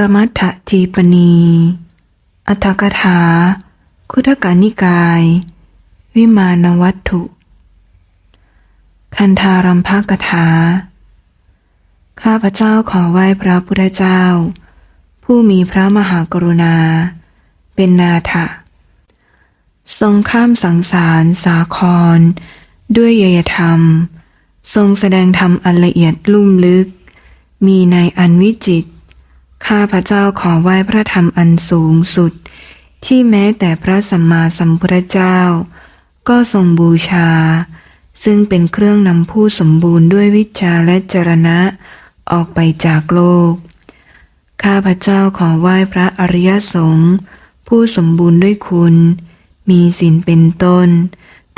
รมัตถทีปณี อัตถกถา คุถกานิกาย วิมานวัตถุ คันธารัมภกถา ข้าพเจ้าขอไหว้พระพุทธเจ้า ผู้มีพระมหากรุณา เป็นนาถะทรงข้ามสังสารสาคร ด้วยเยยธรรม ทรงแสดงธรรมอันละเอียดลุ่มลึก มีในอันวิจิต ข้าพระเจ้าขอไหว้พระธรรมอันสูงสุด ที่แม้แต่พระสัมมาสัมพุทธเจ้า ก็ทรงบูชา ซึ่งเป็นเครื่องนำผู้สมบูรณ์ด้วยวิชาและจรณะ ออกไปจากโลก ข้าพระเจ้าขอไหว้พระอริยสงฆ์ผู้สมบูรณ์ด้วยคุณ มีศีลเป็นต้น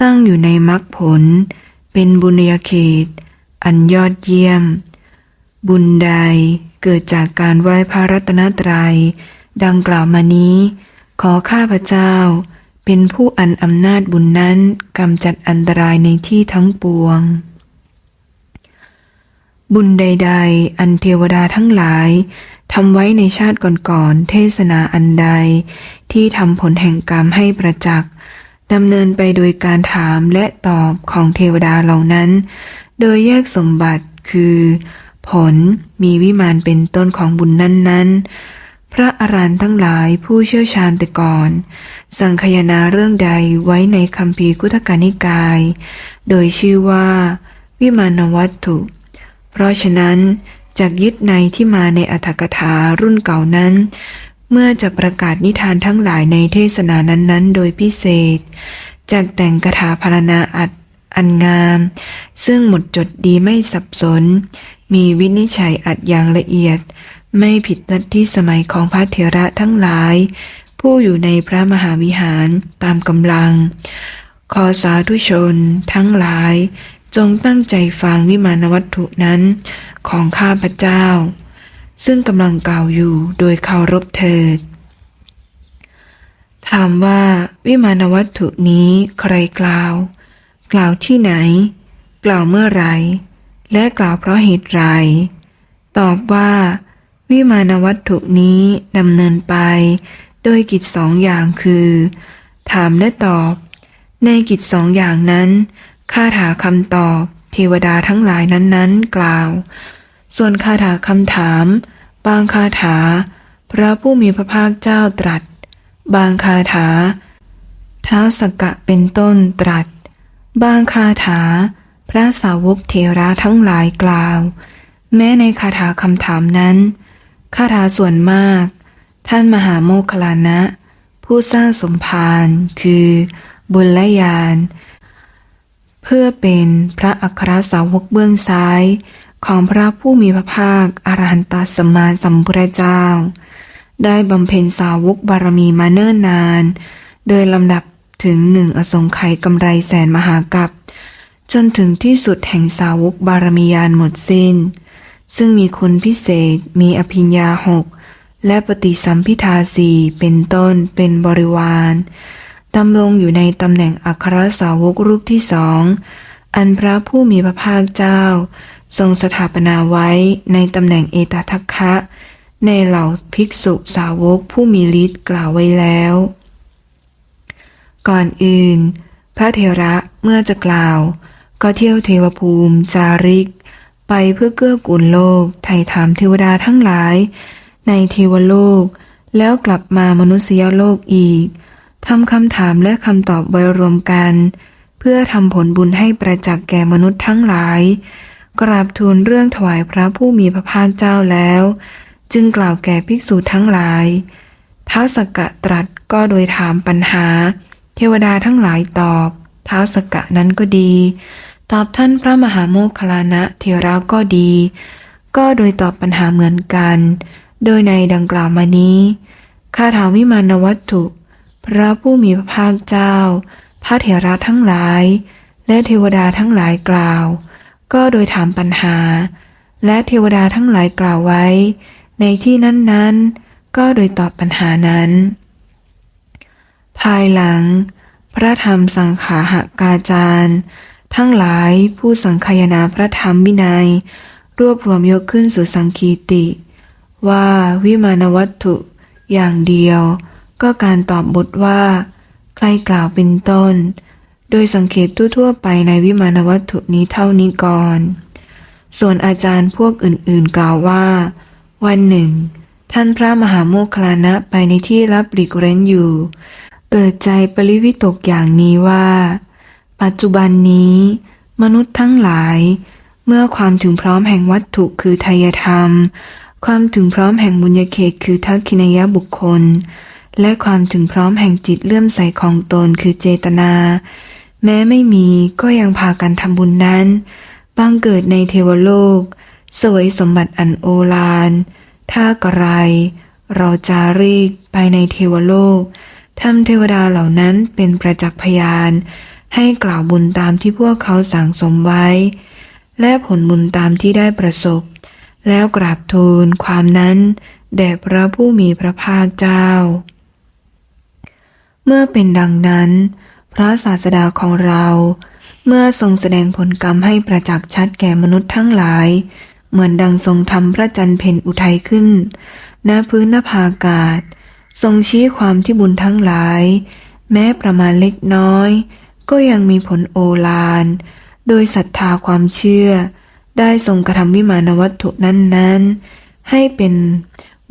ตั้งอยู่ในมรรคผล เป็นบุญญาเขต อันยอดเยี่ยม บุญใด เกิดจากการไหว้พระรัตนตรัย ดังกล่าวมานี้ ขอข้าพเจ้า เป็นผู้อันอำนาจบุญนั้นกำจัดอันตรายในที่ทั้งปวง บุญใด ๆ อันเทวดาทั้งหลายทำไว้ในชาติก่อนๆเทศนาอันใด ที่ทำผลแห่งกรรมให้ประจักษ์ดำเนินไปโดยการถามและตอบของเทวดาเหล่านั้น โดยแยกสมบัติคือ ผลมีวิมานเป็นต้นของบุญนั้น ๆ พระอรันต์ทั้งหลายผู้เชี่ยวชาญแต่ก่อน สังคยนาเรื่องใดไว้ในคำพีกุทกานิกาย โดยชื่อว่า วิมานวัตถุ เพราะฉะนั้นจากยึดในที่มาในอัธกถารุ่นเก่านั้น เมื่อจะประกาศนิทานทั้งหลายในเทศนานั้นๆ โดยพิเศษจากแต่งคาถาพารณาอัดอันงาม ซึ่งหมดจดดีไม่สับสน มีวินิจฉัยอัดอย่างละเอียด ไม่ผิดนัดที่สมัยของพระเถระทั้งหลาย ผู้อยู่ในพระมหาวิหารตามกำลัง ขอสาธุชนทั้งหลาย จงตั้งใจฟังวิมานวัตถุนั้นของข้าพเจ้า ซึ่งกำลังกล่าวอยู่โดยเคารพเถิดถามว่าวิมานวัตถุนี้ใครกล่าว กล่าวที่ไหน กล่าวเมื่อไร และกล่าวเพราะเหตุไร ตอบว่า วิมานวัตถุนี้ดำเนินไป โดยกิจสองอย่างคือ ถามและตอบ ในกิจสองอย่างนั้นข้าถาคำตอบ เทวดาทั้งหลายนั้นๆ กล่าว ส่วนคาถาคำถาม บางคาถา พระผู้มีพระภาคเจ้าตรัส บางคาถาเท้าสกกะเป็นต้นตรัส บางคาถา ระสาวกเทระทั้งหลายกล่าว แม้ในคาถาคำถามนั้นคาถาส่วนมาก ท่านมหาโมคลานะ ผู้สร้างสมภารคือ บุญและญาณเพื่อเป็นพระอัครสาวกเบื้องซ้ายของพระผู้มีพระภาคอรหันตสมมาสัมพุทธเจ้า ได้บำเพ็ญสาวกบารมีมาเนิ่นนาน โดยลำดับถึงหนึ่งอสงไขยกำไรแสนมหากัป จนถึงที่สุดแห่งสาวกบารมียานหมดสิ้น ซึ่งมีคุณพิเศษ มีอภิญญาหก และปฏิสัมพิทาสีเป็นต้นเป็นบริวารดำรงอยู่ในตำแหน่งอัครสาวกรูปที่สอง อันพระผู้มีพระภาคเจ้า ทรงสถาปนาไว้ในตำแหน่งเอตทัคคะ ในเหล่าภิกษุสาวกผู้มีฤทธิ์กล่าวไว้แล้ว ก่อนอื่น พระเทระเมื่อจะกล่าว ก็เที่ยวเทวภูมิจาริก ไปเพื่อเกื้อกูลโลก ไถ่ถามเทวดาทั้งหลาย ในเทวโลก แล้วกลับมามนุษยโลกอีกทำคำถามและคำตอบไว้รวมกัน เพื่อทำผลบุญให้ประจักษ์แก่มนุษย์ทั้งหลาย กราบทูลเรื่องถวายพระผู้มีพระภาคเจ้าแล้ว จึงกล่าวแก่ภิกษุทั้งหลายท้าสกกะตรัสก็โดยถามปัญหา เทวดาทั้งหลายตอบท้าสกกะนั้นก็ดี ตอบท่านพระมหาโมคคลานะเทระก็ดี ก็โดยตอบปัญหาเหมือนกัน โดยในดังกล่าวมานี้คาถาวิมานวัตถุ พระผู้มีพระภาคเจ้า พระเถระทั้งหลาย และเทวดาทั้งหลายกล่าว ก็โดยถามปัญหา และเทวดาทั้งหลายกล่าวไว้ ในที่นั้นๆ ก็โดยตอบปัญหานั้น ภายหลัง พระธรรมสังขาหากาจารย์ ทั้งหลายผู้สังคายนาพระธรรมวินัย รวบรวมยกขึ้นสู่สังคีติ ว่าวิมานวัตถุอย่างเดียว ก็การตอบบทว่า ใครกล่าวเป็นต้น โดยสังเกตทั่วๆไปในวิมานวัตถุนี้เท่านี้ก่อน ส่วนอาจารย์พวกอื่นๆกล่าวว่า วันหนึ่ง ท่านพระมหาโมคคลานะไปในที่รับหลีกเร้นอยู่ เกิดใจปริวิตกอย่างนี้ว่า ปัจจุบันนี้ มนุษย์ทั้งหลาย เมื่อความถึงพร้อมแห่งวัตถุคือทายธรรม ความถึงพร้อมแห่งบุญญาเขตคือทักขินยบุคคล และความถึงพร้อมแห่งจิตเลื่อมใสของตนคือเจตนา แม้ไม่มีก็ยังพากันทำบุญนั้นบังเกิดในเทวโลก สวยสมบัติอันโอฬารถ้ากระไร เราจารีกไปในเทวโลกทำเทวดาเหล่านั้นเป็นประจักษ์พยาน ให้กล่าวบุญตามที่พวกเขาสั่งสมไว้ และผลบุญตามที่ได้ประสบ แล้วกราบทูลความนั้น แด่พระผู้มีพระภาคเจ้า เมื่อเป็นดังนั้น พระศาสดาของเรา เมื่อทรงแสดงผลกรรมให้ประจักษ์ชัดแก่มนุษย์ทั้งหลาย เหมือนดังทรงทำพระจันทร์เพ็ญอุทัยขึ้นณพื้นนภาอากาศ ทรงชี้ความที่บุญทั้งหลาย แม้ประมาณเล็กน้อย ก็ยังมีผลโอฬารโดยศรัทธาความเชื่อ ได้ทรงกระทำวิมานวัตถุนั้นๆ ให้เป็น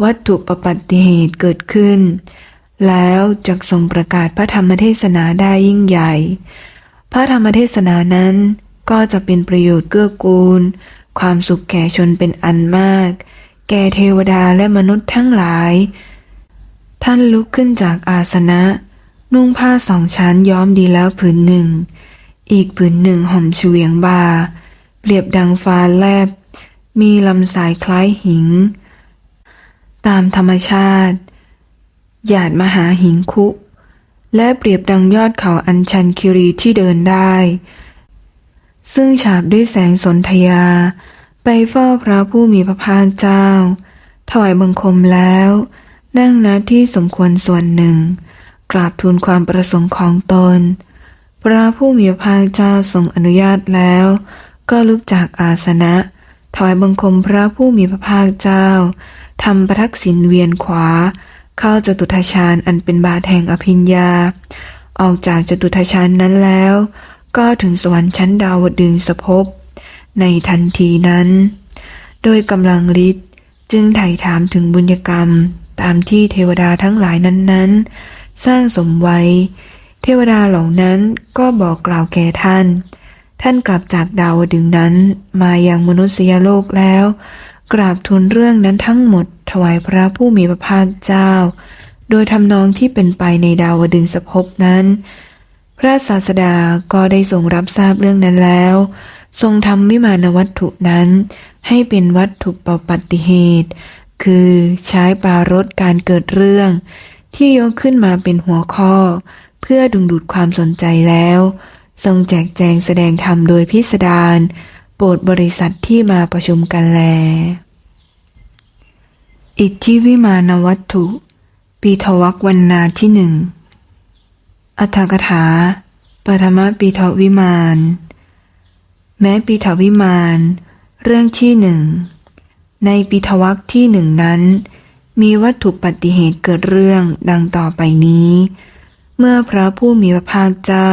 วัตถุประปัตติเหตุเกิดขึ้น แล้วจักทรงประกาศพระธรรมเทศนาได้ยิ่งใหญ่ พระธรรมเทศนานั้นก็จะเป็นประโยชน์เกื้อกูล ความสุขแก่ชนเป็นอันมาก แก่เทวดาและมนุษย์ทั้งหลาย ท่านลุกขึ้นจากอาสนะ นุ่งผ้าสองชั้นย้อมดีแล้วผืนหนึ่ง อีกผืนหนึ่งห่มเฉวียงบ่าเปรียบดังฟ้าแลบ มีลำสายคล้ายหิง ตามธรรมชาติ หยาดมหาหิงคุ และเปรียบดังยอดเขาอัญชันคิรีที่เดินได้ ซึ่งฉาบด้วยแสงสนธยา ไปเฝ้าพระผู้มีพระภาคเจ้า ถวายบังคมแล้ว นั่งณที่สมควรส่วนหนึ่ง กราบทูลความประสงค์ของตน พระผู้มีพระภาคเจ้าทรงอนุญาตแล้ว ก็ลุกจากอาสนะถวายบังคมพระผู้มีพระภาคเจ้าทำประทักษิณเวียนขวา เข้าจตุทชาญอันเป็นบาทแห่งอภิญญา ออกจากจตุทชาญนั้นแล้ว ก็ถึงสวรรค์ชั้นดาวดึงสภพ ในทันทีนั้น โดยกำลังฤทธิ์จึงไถ่ถามถึงบุญกรรมตามที่เทวดาทั้งหลายนั้นๆ สร้างสมไว้ เทวดาเหล่านั้นก็บอกกล่าวแก่ท่าน ท่านกลับจากดาวดึงนั้นมายังมนุษยโลกแล้ว กราบทูลเรื่องนั้นทั้งหมดถวายพระผู้มีพระภาคเจ้า โดยทำนองที่เป็นไปในดาวดึงสภพนั้น พระศาสดาก็ได้ทรงรับทราบเรื่องนั้นแล้ว ทรงทำวิมานวัตถุนั้น ให้เป็นวัตถุปปัติเหตุ คือใช้ปารถการเกิดเรื่อง ที่ยกขึ้นมาเป็นหัวข้อ เพื่อดึงดูดความสนใจแล้ว ทรงแจกแจงแสดงธรรมโดยพิสดารโปรดบริษัทที่มาประชุมกันแล อิทธิวิมานวัตถุ ปีทวักวันนาที่หนึ่ง อัฏฐกถาปฐมปีทวิมาน แม้ปีทวิมาน เรื่องที่หนึ่ง ในปีทวักที่หนึ่งนั้น มีวัตถุปฏิเหตุเกิดเรื่องดังต่อไปนี้ เมื่อพระผู้มีพระภาคเจ้า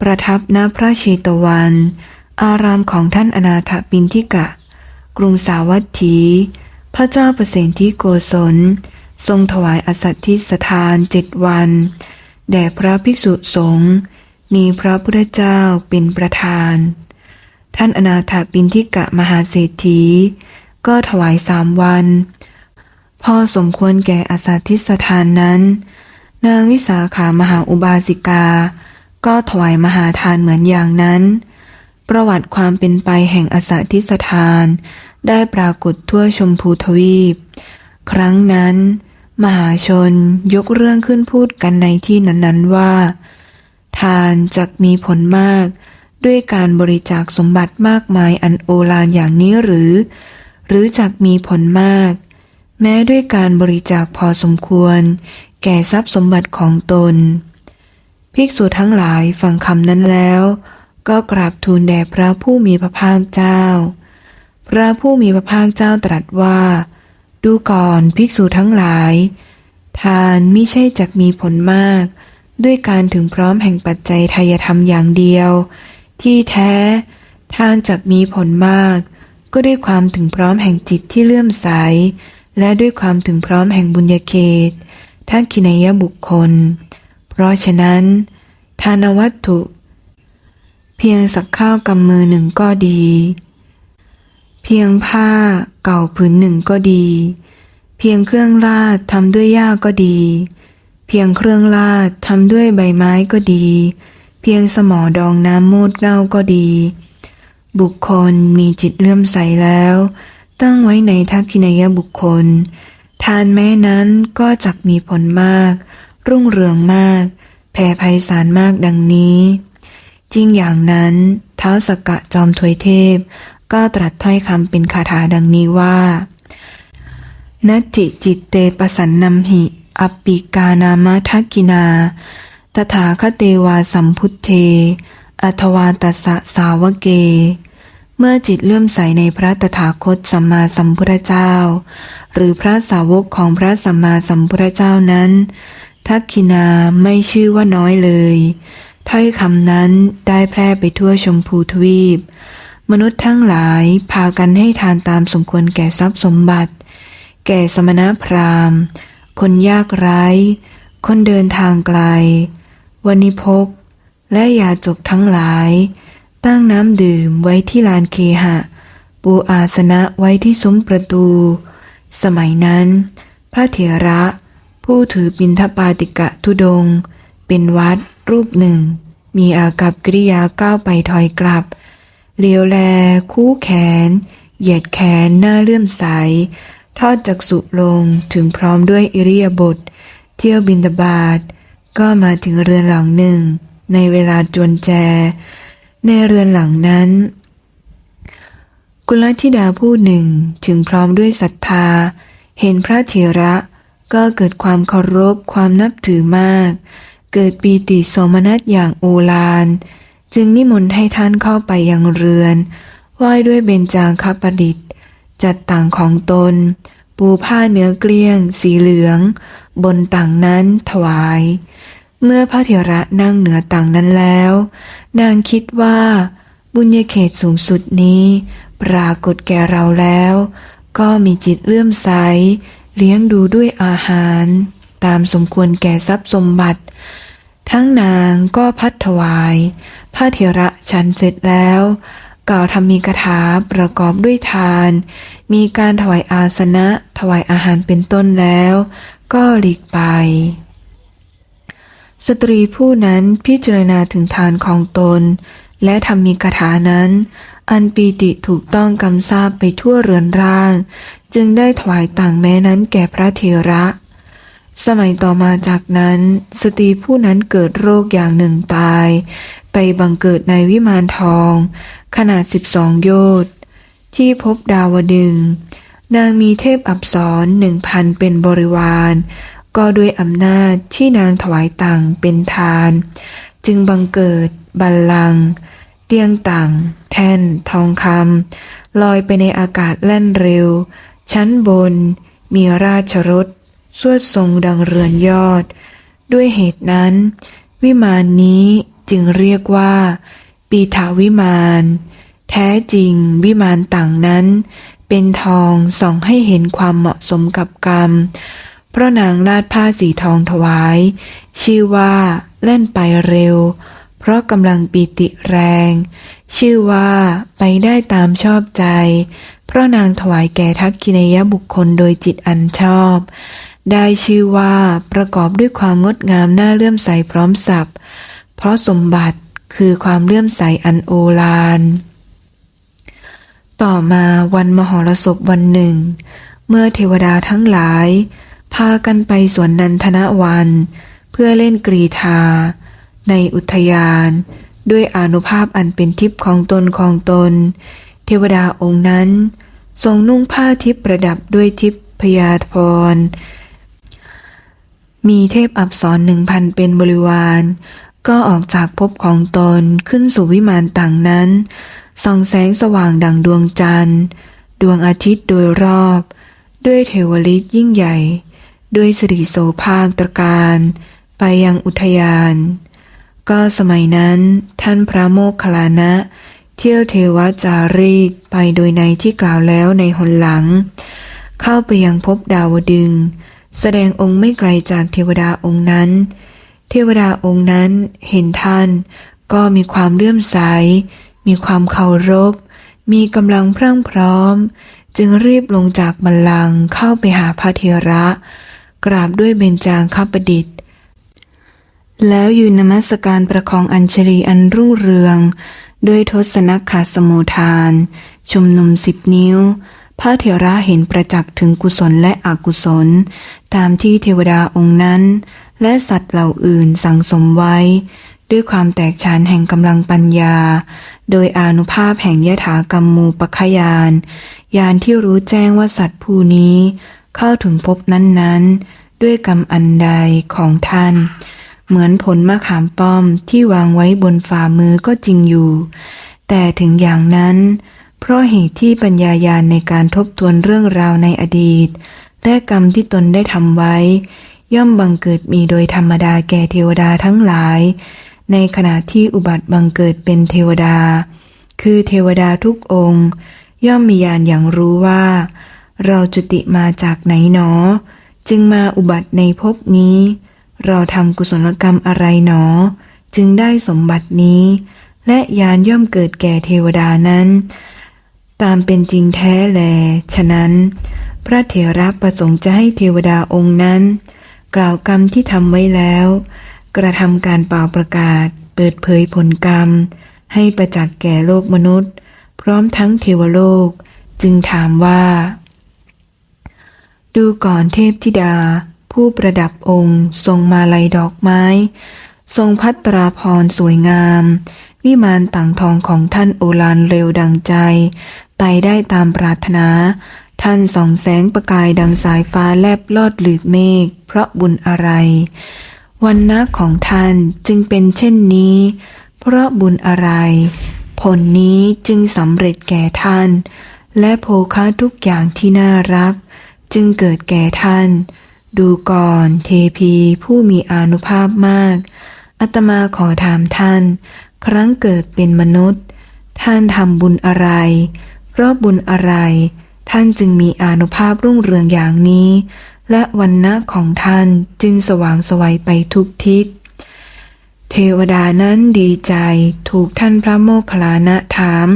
ประทับณพระเชตวัน อารามของท่านอนาถปินทิกะ กรุงสาวัตถี พระเจ้าประเสนที่โกศล ทรงถวายอสัตทิสถานเจ็ดวัน แด่พระภิกษุสงฆ์มีพระพุทธเจ้าเป็นประธาน ท่านอนาถปินทิกะมหาเศรษฐี ก็ถวายสามวัน พอสมควรแก่อสัตทิสถานนั้น นางวิสาขามหาอุบาสิกา ก็ถวายมหาทานเหมือนอย่างนั้น ประวัติความเป็นไปแห่งอสัตทิสถาน ได้ปรากฏทั่วชมพูทวีป ครั้งนั้น มหาชนยกเรื่องขึ้นพูดกันในที่นั้นๆว่า ทานจักมีผลมากด้วยการบริจาคสมบัติมากมายอันโอฬารอย่างนี้หรือ หรือจักมีผลมาก แม้ด้วยการบริจาคพอสมควร แก่ทรัพย์สมบัติของตน ภิกษุทั้งหลายฟังคำนั้นแล้ว ก็กราบทูลแด่พระผู้มีพระภาคเจ้า พระผู้มีพระภาคเจ้าตรัสว่า ดูก่อนภิกษุทั้งหลาย ทานมิใช่จักมีผลมาก ด้วยการถึงพร้อมแห่งปัจจัยทายธรรมอย่างเดียว ที่แท้ ทานจักมีผลมาก ก็ด้วยความถึงพร้อมแห่งจิตที่เลื่อมใส และด้วยความถึงพร้อมแห่งบุญญาเขต ทั้งคินัยบุคคล เพราะฉะนั้น ทานวัตถุ เพียงสักข้าวกำมือหนึ่งก็ดี เพียงผ้าเก่าผืนหนึ่งก็ดี เพียงเครื่องลาดทำด้วยหญ้าก็ดี เพียงเครื่องลาดทำด้วยใบไม้ก็ดี เพียงสมอดองน้ำมูดเน่าก็ดี บุคคลมีจิตเลื่อมใสแล้ว ตั้งไว้ในทักขินายบุคคล ทานแม้นั้นก็จักมีผลมาก รุ่งเรืองมาก แผ่ไพศาลมากดังนี้ จริงอย่างนั้นเท้าสกกะจอมทวยเทพ ก็ตรัสถ้อยคำเป็นคาถาดังนี้ว่านัจจิจิตเตปสันนัมหิ อปิกานามทักกินา ตถาคเตวาสัมพุทเท อัทวาตัสสะสาวเก เมื่อจิตเลื่อมใสในพระตถาคตสัมมาสัมพุทธเจ้า หรือพระสาวกของพระสัมมาสัมพุทธเจ้านั้น ทักขินาไม่ชื่อว่าน้อยเลย ถ้อยคำนั้นได้แพร่ไปทั่วชมพูทวีป มนุษย์ทั้งหลายพากันให้ทานตามสมควรแก่ทรัพย์สมบัติ แก่สมณพราหมณ์ คนยากไร้ คนเดินทางไกลวนิพก และยาจกทั้งหลาย ตั้งน้ำดื่มไว้ที่ลานเคหะ ปูอาสนะไว้ที่ซุ้มประตู สมัยนั้น พระเถระ ผู้ถือบินทปาติกะทุดง เป็นวัดรูปหนึ่ง มีอากับกิริยาก้าวไปถอยกลับ เลียวแล คู่แขน เหยียดแขนหน้าเลื่อมใส ทอดจักสุลงถึงพร้อมด้วยอิริยาบถเที่ยวบินตบาทก็มาถึงเรือนหลังหนึ่ง ในเวลาจวนแจ ในเรือนหลังนั้น กุลธิดาผู้หนึ่งถึงพร้อมด้วยศรัทธา เห็นพระเถระก็เกิดความเคารพความนับถือมาก เกิดปีติโสมนัสอย่างโอฬารจึงนิมนต์ให้ท่านเข้าไปยังเรือน ไหว้ด้วยเบญจางคประดิษฐ์ จัดต่างของตน ปูผ้าเนื้อเกลี้ยง สีเหลือง บนต่างนั้นถวาย เมื่อพระเถระนั่งเหนือต่างนั้นแล้ว นางคิดว่า บุญญาเขตสูงสุดนี้ ปรากฏแก่เราแล้ว ก็มีจิตเลื่อมใส เลี้ยงดูด้วยอาหาร ตามสมควรแก่ทรัพย์สมบัติ ทั้งนางก็พัดถวาย พระเถระฉันเสร็จแล้วกล่าวทำมีคาถาประกอบด้วยทาน มีการถวายอาสนะ ถวายอาหารเป็นต้นแล้ว ก็หลีกไป สตรีผู้นั้นพิจารณาถึงทานของตน และทำมีคาถานั้น อันปีติถูกต้องกำซาบไปทั่วเรือนร่าง จึงได้ถวายต่างแม้นั้นแก่พระเถระ สมัยต่อมาจากนั้น สตรีผู้นั้นเกิดโรคอย่างหนึ่งตาย ไปบังเกิดในวิมานทอง ขนาดสิบสองโยชน์ที่พบดาวดึง นางมีเทพอับสรหนึ่งพันเป็นบริวาร ก็ด้วยอำนาจที่นางถวายต่างเป็นทาน จึงบังเกิด บัลลังเตียงต่าง แท่น ทองคำลอยไปในอากาศแล่นเร็ว ชั้นบน มีราชรถสวดทรงดังเรือนยอด ด้วยเหตุนั้น วิมานนี้จึงเรียกว่า ปีถาวิมาน แท้จริงวิมานต่างนั้น เป็นทองส่องให้เห็นความเหมาะสมกับกรรม พราะนางลาดผ้าสีทองถวาย ชื่อว่าเล่นไปเร็ว เพราะกำลังปีติแรง ชื่อว่าไปได้ตามชอบใจเพราะนางถวายแก่ทักกินยบุคคลโดยจิตอันชอบ ได้ชื่อว่าประกอบด้วยความงดงามน่าเลื่อมใสพร้อมสับเพราะสมบัติคือความเลื่อมใสอันโอฬารต่อมาวันมหรสพวันหนึ่ง เมื่อเทวดาทั้งหลาย พากันไปสวนนันทนวัน เพื่อเล่นกรีธา ในอุทยาน ด้วยอนุภาพอันเป็นทิพย์ของตนของตน เทวดาองค์นั้น ทรงนุ่งผ้าทิพย์ประดับด้วยทิพย์พยาพร มีเทพอับสรหนึ่งพันเป็นบริวาร ก็ออกจากภพของตนขึ้นสู่วิมานต่างนั้น ส่องแสงสว่างดังดวงจันทร์ ดวงอาทิตย์โดยรอบ ด้วยเทวฤทธิ์ยิ่งใหญ่ ด้วยสิริโสภาคตรการ ไปยังอุทยาน ก็สมัยนั้นท่านพระโมคคัลลานะ เที่ยวเทวจารีกไปโดยในที่กล่าวแล้วในหนหลัง เข้าไปยังพบดาวดึง แสดงองค์ไม่ไกลจากเทวดาองค์นั้น เทวดาองค์นั้นเห็นท่านก็มีความเลื่อมใส มีความเคารพ มีกำลังพรั่งพร้อม จึงรีบลงจากบัลลังก์เข้าไปหาพระเทระ กราบด้วยเบญจางคประดิษฐ์ แล้วยืนนมัสการประคองอัญชลีอันรุ่งเรือง ด้วยทศนขาสมุทาน ชุมนุมสิบนิ้ว พระเถระเห็นประจักษ์ถึงกุศลและอกุศล ตามที่เทวดาองค์นั้น และสัตว์เหล่าอื่นสั่งสมไว้ ด้วยความแตกฉานแห่งกำลังปัญญา โดยอนุภาพแห่งยถากรรมูปคยานยานที่รู้แจ้งว่าสัตว์ผู้นี้ เข้าถึงภพนั้นๆ ด้วยกรรมอันใดของท่าน เหมือนผลมะขามป้อมที่วางไว้บนฝ่ามือก็จริงอยู่ แต่ถึงอย่างนั้น เพราะเหตุที่ปัญญายาณในการทบทวนเรื่องราวในอดีต และกรรมที่ตนได้ทำไว้ ย่อมบังเกิดมีโดยธรรมดาแก่เทวดาทั้งหลาย ในขณะที่อุบัติบังเกิดเป็นเทวดา คือเทวดาทุกองค์ ย่อมมีญาณอย่างรู้ว่า เราจุติมาจากไหนหนอ จึงมาอุบัติในภพนี้ เราทำกุศลกรรมอะไรหนอ จึงได้สมบัตินี้ และยานย่อมเกิดแก่เทวดานั้น ตามเป็นจริงแท้แล ฉะนั้น พระเถระประสงค์จะให้เทวดาองค์นั้น กล่าวกรรมที่ทำไว้แล้ว กระทำการเป่าประกาศ เปิดเผยผลกรรม ให้ประจักษ์แก่โลกมนุษย์ พร้อมทั้งเทวโลก จึงถามว่า ดูก่อนเทพธิดา ผู้ประดับองค์ ทรงมาลัยดอกไม้ ทรงพัตราพรสวยงาม วิมานต่างทองของท่านโอฬารเร็วดังใจไปได้ตามปรารถนา ท่านส่องแสงประกายดังสายฟ้าแลบลอดหลืดเมฆเพราะบุญอะไร วันนะของท่านจึงเป็นเช่นนี้ เพราะบุญอะไร ผลนี้จึงสำเร็จแก่ท่าน และโภคะทุกอย่างที่น่ารัก จึงเกิดแก่ท่าน ดูก่อนเทพีผู้มีอานุภาพมาก อัตมาขอถามท่าน ครั้งเกิดเป็นมนุษย์ ท่านทำบุญอะไร เพราะบุญอะไร ท่านจึงมีอานุภาพรุ่งเรืองอย่างนี้ และวันนะของท่านจึงสว่างไสวัยไปทุกทิศ เทวดานั้นดีใจถูกท่านพระโมคคัลลานะถาม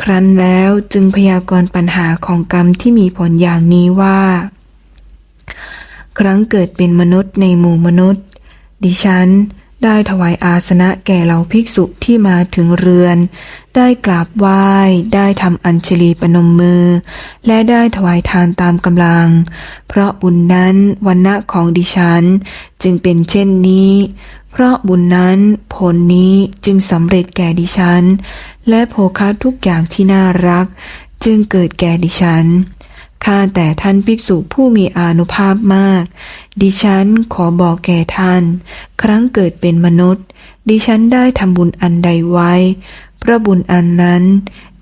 ครั้นแล้วจึงพยากรณ์ปัญหาของกรรมที่มีผลอย่างนี้ว่า ครั้งเกิดเป็นมนุษย์ในหมู่มนุษย์ ดิฉันได้ถวายอาสนะแก่เหล่าภิกษุที่มาถึงเรือน ได้กราบไหว้ ได้ทำอัญชลีปนมมือ และได้ถวายทานตามกำลัง เพราะบุญนั้นวันณะของดิฉัน จึงเป็นเช่นนี้ เพราะบุญนั้นผลนี้จึงสำเร็จแก่ดิฉัน และโภคะทุกอย่างที่น่ารัก จึงเกิดแก่ดิฉัน ข้าแต่ท่านภิกษุผู้มีอานุภาพมาก ดิฉันขอบอกแก่ท่าน ครั้งเกิดเป็นมนุษย์ ดิฉันได้ทำบุญอันใดไว้ พระบุญอันนั้น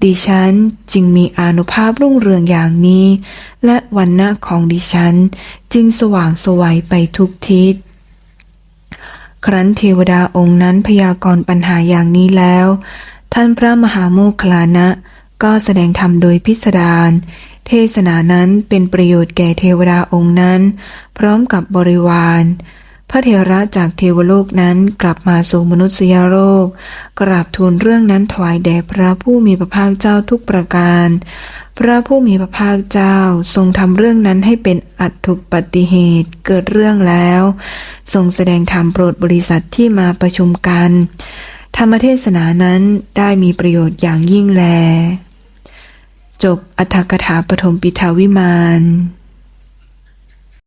ดิฉันจึงมีอานุภาพรุ่งเรืองอย่างนี้ และวันณะของดิฉัน จึงสว่างสวัยไปทุกทิศครั้นเทวดาองค์นั้นพยากรณ์ปัญหาอย่างนี้แล้ว ท่านพระมหาโมคลลานะ ก็แสดงธรรมโดยพิสดาร เทศนานั้นเป็นประโยชน์แก่เทวดาองค์นั้น พร้อมกับบริวาร พระเทระจากเทวโลกนั้นกลับมาสู่มนุษยโลก กราบทูลเรื่องนั้นถวายแด่พระผู้มีพระภาคเจ้าทุกประการ พระผู้มีพระภาคเจ้าทรงทำเรื่องนั้นให้เป็นอัตถุปฏิเหตุเกิดเรื่องแล้ว ทรงแสดงธรรมโปรดบริษัทที่มาประชุมกัน ธรรมเทศนานั้นได้มีประโยชน์อย่างยิ่งแล จบอัธกถาปฐมปิทาวิมาน